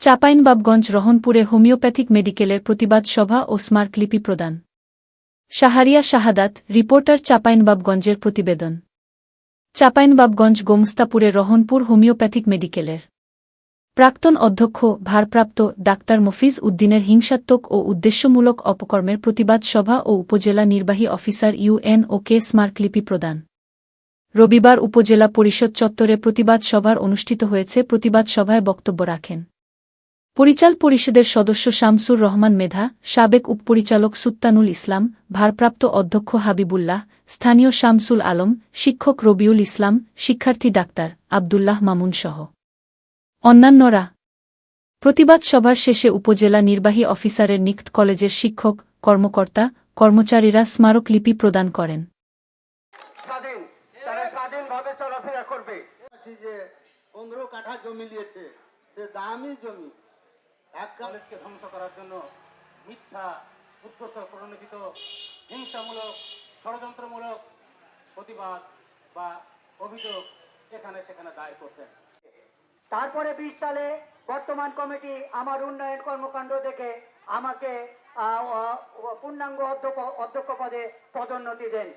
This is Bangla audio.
চাঁপাইনবাবগঞ্জ রহনপুরে হোমিওপ্যাথিক মেডিকেলের প্রতিবাদ সভা ও স্মারকলিপি প্রদান। শাহারিয়া শাহাদাত, রিপোর্টার চাঁপাইনবাবগঞ্জের প্রতিবেদন। চাঁপাইনবাবগঞ্জ গোমস্তাপুরে রহনপুর হোমিওপ্যাথিক মেডিকেলের। প্রাক্তন অধ্যক্ষ, ভারপ্রাপ্ত ডাক্তার মফিজ উদ্দিনের হিংসাত্মক ও উদ্দেশ্যমূলক অপকর্মের প্রতিবাদ সভা ও উপজেলা নির্বাহী অফিসার ইউএন ও কে স্মারকলিপি প্রদান। রবিবার উপজেলা পরিষদ চত্বরে প্রতিবাদ সভার অনুষ্ঠিত হয়েছে প্রতিবাদ সভায় বক্তব্য রাখেন। পরিচাল পরিষদের সদস্য শামসুর রহমান মেধা সাবেক উপপরিচালক সুত্তানুল ইসলাম ভারপ্রাপ্ত অধ্যক্ষ হাবিবুল্লাহ স্থানীয় শামসুল আলম শিক্ষক রবিউল ইসলাম শিক্ষার্থী ডাক্তার আবদুল্লাহ মামুন সহ। অন্যান্যরা প্রতিবাদ সভার শেষে উপজেলা নির্বাহী অফিসারের নিকট কলেজের শিক্ষক কর্মকর্তা কর্মচারীরা স্মারকলিপি প্রদান করেন। স্বাধীন তারা স্বাধীনভাবে চলাফেরা করবে। যে পনেরো কাঠা জমি নিয়েছে সে দামি জমি। কলেজকে ধ্বংস করার জন্য মিথ্যা উৎকর্ষ প্রণোদিত হিংসামূলক ষড়যন্ত্রমূলক প্রতিবাদ বা অভিযোগ এখানে সেখানে দায়ের করছেন তারপরে বিশ সালে বর্তমান কমিটি আমার উন্নয়ন কর্মকাণ্ড দেখে আমাকে পূর্ণাঙ্গ অধ্যক্ষ অধ্যক্ষ পদে পদোন্নতি দেন।